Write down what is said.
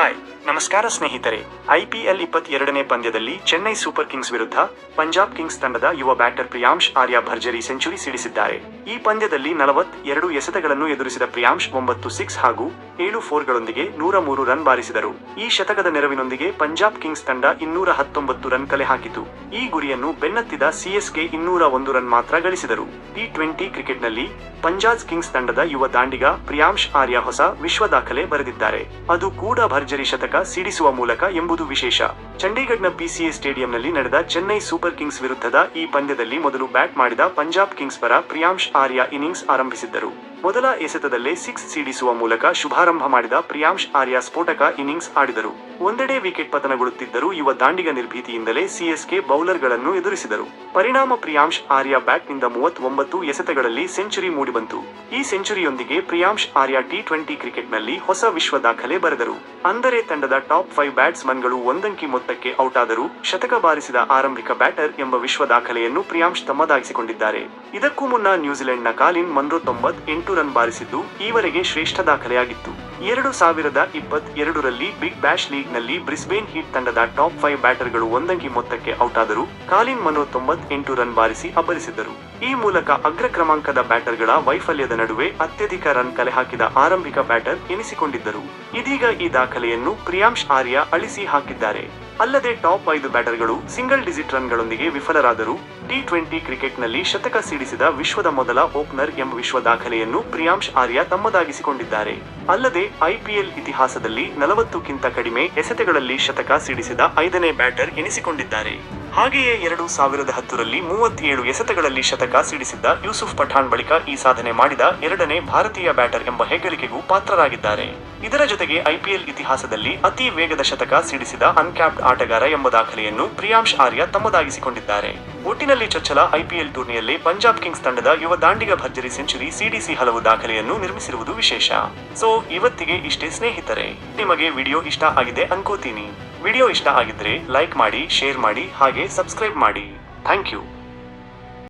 Hi, ನಮಸ್ಕಾರ ಸ್ನೇಹಿತರೆ. IPL ಇಪ್ಪತ್ತೆರಡನೇ ಪಂದ್ಯದಲ್ಲಿ ಚೆನ್ನೈ ಸೂಪರ್ ಕಿಂಗ್ಸ್ ವಿರುದ್ಧ ಪಂಜಾಬ್ ಕಿಂಗ್ಸ್ ತಂಡದ ಯುವ ಬ್ಯಾಟರ್ ಪ್ರಿಯಾಂಶ್ ಆರ್ಯ ಭರ್ಜರಿ ಸೆಂಚುರಿ ಸಿಡಿಸಿದ್ದಾರೆ. ಈ ಪಂದ್ಯದಲ್ಲಿ ನಲವತ್ ಎರಡು ಎಸೆತಗಳನ್ನು ಎದುರಿಸಿದ ಪ್ರಿಯಾಂಶ್ ಒಂಬತ್ತು ಸಿಕ್ಸ್ ಹಾಗೂ ಏಳು ಫೋರ್ಗಳೊಂದಿಗೆ ನೂರ ಮೂರು ರನ್ ಬಾರಿಸಿದರು. ಈ ಶತಕದ ನೆರವಿನೊಂದಿಗೆ ಪಂಜಾಬ್ ಕಿಂಗ್ಸ್ ತಂಡ ಇನ್ನೂರ ಹತ್ತೊಂಬತ್ತು ರನ್ ಕಲೆ ಹಾಕಿತು. ಈ ಗುರಿಯನ್ನು ಬೆನ್ನತ್ತಿದ ಸಿಎಸ್ಕೆ ಇನ್ನೂರ ಒಂದು ರನ್ ಮಾತ್ರ ಗಳಿಸಿದರು. ಟಿ ಟ್ವೆಂಟಿ ಕ್ರಿಕೆಟ್ನಲ್ಲಿ ಪಂಜಾಬ್ ಕಿಂಗ್ಸ್ ತಂಡದ ಯುವ ದಾಂಡಿಗ ಪ್ರಿಯಾಂಶ್ ಆರ್ಯ ಹೊಸ ವಿಶ್ವ ದಾಖಲೆ ಬರೆದಿದ್ದಾರೆ. ಅದು ಕೂಡ ಭರ್ಜರಿ ಶತಕ ಸಿಡಿಸುವ ಮೂಲಕ ಎಂಬುದು ವಿಶೇಷ. ಚಂಡೀಗಢನ ಪಿಸಿಎ ಸ್ಟೇಡಿಯಂನಲ್ಲಿ ನಡೆದ ಚೆನ್ನೈ ಸೂಪರ್ ಕಿಂಗ್ಸ್ ವಿರುದ್ಧದ ಈ ಪಂದ್ಯದಲ್ಲಿ ಮೊದಲು ಬ್ಯಾಟ್ ಮಾಡಿದ ಪಂಜಾಬ್ ಕಿಂಗ್ಸ್ ಪರ ಪ್ರಿಯಾಂಶ್ ಆರ್ಯ ಇನ್ನಿಂಗ್ಸ್ ಆರಂಭಿಸಿದ್ದರು. ಮೊದಲ ಎಸೆತದಲ್ಲೇ ಸಿಕ್ಸ್ ಸಿಡಿಸುವ ಮೂಲಕ ಶುಭಾರಂಭ ಮಾಡಿದ ಪ್ರಿಯಾಂಶ್ ಆರ್ಯ ಸ್ಫೋಟಕ ಇನ್ನಿಂಗ್ಸ್ ಆಡಿದರು. ಒಂದೆಡೆ ವಿಕೆಟ್ ಪತನಗೊಳ್ಳುತ್ತಿದ್ದರೂ ಯುವ ದಾಂಡಿಗ ನಿರ್ಭೀತಿಯಿಂದಲೇ ಸಿಎಸ್ಕೆ ಬೌಲರ್ಗಳನ್ನು ಎದುರಿಸಿದರು. ಪರಿಣಾಮ ಪ್ರಿಯಾಂಶ್ ಆರ್ಯ ಬ್ಯಾಟ್ನಿಂದ ಮೂವತ್ತೊಂಬತ್ತು ಎಸೆತಗಳಲ್ಲಿ ಸೆಂಚುರಿ ಮೂಡಿಬಂತು. ಈ ಸೆಂಚುರಿಯೊಂದಿಗೆ ಪ್ರಿಯಾಂಶ್ ಆರ್ಯ ಟಿ ಟ್ವೆಂಟಿ ಕ್ರಿಕೆಟ್ನಲ್ಲಿ ಹೊಸ ವಿಶ್ವ ದಾಖಲೆ ಬರೆದರು. ಅಂದರೆ ತಂಡದ ಟಾಪ್ ಫೈವ್ ಬ್ಯಾಟ್ಸ್ಮನ್ಗಳು ಒಂದಂಕಿ ಮೊತ್ತಕ್ಕೆ ಔಟ್ ಆದರೂ ಶತಕ ಬಾರಿಸಿದ ಆರಂಭಿಕ ಬ್ಯಾಟರ್ ಎಂಬ ವಿಶ್ವ ದಾಖಲೆಯನ್ನು ಪ್ರಿಯಾಂಶ್ ತಮ್ಮದಾಗಿಸಿಕೊಂಡಿದ್ದಾರೆ. ಇದಕ್ಕೂ ಮುನ್ನ ನ್ಯೂಜಿಲೆಂಡ್ನ ಕಾಲಿನ್ ಮನ್ರೋ ತೊಂಬತ್ ಎಂಟು ರನ್ ಬಾರಿಸಿದ್ದು ಈವರೆಗೆ ಶ್ರೇಷ್ಠ ದಾಖಲೆಯಾಗಿತ್ತು. ಎರಡು ಸಾವಿರದ ಇಪ್ಪತ್ತ್ ಎರಡರಲ್ಲಿ ಬಿಗ್ ಬ್ಯಾಶ್ ಲೀಗ್ನಲ್ಲಿ ಬ್ರಿಸ್ಬೇನ್ ಹೀಟ್ ತಂಡದ ಟಾಪ್ ಫೈವ್ ಬ್ಯಾಟರ್ಗಳು ಒಂದಂಗಿ ಮೊತ್ತಕ್ಕೆ ಔಟ್ ಆದರು ಕಾಲಿನ್ ಮನೋ ತೊಂಬತ್ತೆಂಟು ರನ್ ಬಾರಿಸಿ ಅಬ್ಬರಿಸಿದ್ದರು. ಈ ಮೂಲಕ ಅಗ್ರ ಕ್ರಮಾಂಕದ ಬ್ಯಾಟರ್ಗಳ ವೈಫಲ್ಯದ ನಡುವೆ ಅತ್ಯಧಿಕ ರನ್ ಕಲೆ ಹಾಕಿದ ಆರಂಭಿಕ ಬ್ಯಾಟರ್ ಎನಿಸಿಕೊಂಡಿದ್ದರು. ಇದೀಗ ಈ ದಾಖಲೆಯನ್ನು ಪ್ರಿಯಾಂಶ್ ಆರ್ಯ ಅಳಿಸಿ ಹಾಕಿದ್ದಾರೆ. ಅಲ್ಲದೆ ಟಾಪ್ ಐದು ಬ್ಯಾಟರ್ಗಳು ಸಿಂಗಲ್ ಡಿಜಿಟ್ ರನ್ಗಳೊಂದಿಗೆ ವಿಫಲರಾದರು ಟಿ ಟ್ವೆಂಟಿ ಕ್ರಿಕೆಟ್ನಲ್ಲಿ ಶತಕ ಸಿಡಿಸಿದ ವಿಶ್ವದ ಮೊದಲ ಓಪನರ್ ಎಂಬ ವಿಶ್ವ ದಾಖಲೆಯನ್ನು ಪ್ರಿಯಾಂಶ್ ಆರ್ಯ ತಮ್ಮದಾಗಿಸಿಕೊಂಡಿದ್ದಾರೆ. ಅಲ್ಲದೆ ಐಪಿಎಲ್ ಇತಿಹಾಸದಲ್ಲಿ ನಲವತ್ತಕ್ಕಿಂತ ಕಡಿಮೆ ಎಸೆತಗಳಲ್ಲಿ ಶತಕ ಸಿಡಿಸಿದ ಐದನೇ ಬ್ಯಾಟರ್ ಎನಿಸಿಕೊಂಡಿದ್ದಾರೆ. ಹಾಗೆಯೇ ಎರಡು ಸಾವಿರದ ಹತ್ತರಲ್ಲಿ ಮೂವತ್ತೇಳು ಎಸೆತಗಳಲ್ಲಿ ಶತಕ ಸಿಡಿಸಿದ್ದ ಯೂಸುಫ್ ಪಠಾಣ್ ಬಳಿಕ ಈ ಸಾಧನೆ ಮಾಡಿದ ಎರಡನೇ ಭಾರತೀಯ ಬ್ಯಾಟರ್ ಎಂಬ ಹೆಗ್ಗಳಿಕೆಗೂ ಪಾತ್ರರಾಗಿದ್ದಾರೆ. ಇದರ ಜೊತೆಗೆ ಐಪಿಎಲ್ ಇತಿಹಾಸದಲ್ಲಿ ಅತಿ ವೇಗದ ಶತಕ ಸಿಡಿಸಿದ ಅನ್ಕ್ಯಾಪ್ಡ್ ಆಟಗಾರ ಎಂಬ ದಾಖಲೆಯನ್ನು ಪ್ರಿಯಾಂಶ್ ಆರ್ಯ ತಮ್ಮದಾಗಿಸಿಕೊಂಡಿದ್ದಾರೆ. ಒಟ್ಟಿನಲ್ಲಿ ಚೊಚ್ಚಲ ಐಪಿಎಲ್ ಟೂರ್ನಿಯಲ್ಲಿ ಪಂಜಾಬ್ ಕಿಂಗ್ಸ್ ತಂಡದ ಯುವ ದಾಂಡಿಗ ಭರ್ಜರಿ ಸೆಂಚುರಿ ಸಿಡಿಸಿ ಹಲವು ದಾಖಲೆಯನ್ನು ನಿರ್ಮಿಸಿರುವುದು ವಿಶೇಷ. ಸೊ, ಇವತ್ತಿಗೆ ಇಷ್ಟೇ ಸ್ನೇಹಿತರೆ. ನಿಮಗೆ ವಿಡಿಯೋ ಇಷ್ಟ ಆಗಿದೆ ಅನ್ಕೋತೀನಿ. ವಿಡಿಯೋ ಇಷ್ಟ ಆಗಿದ್ರೆ ಲೈಕ್ ಮಾಡಿ ಶೇರ್ ಮಾಡಿ ಹಾಗೆ ಸಬ್ಸ್ಕ್ರೈಬ್ ಮಾಡಿ. Thank you.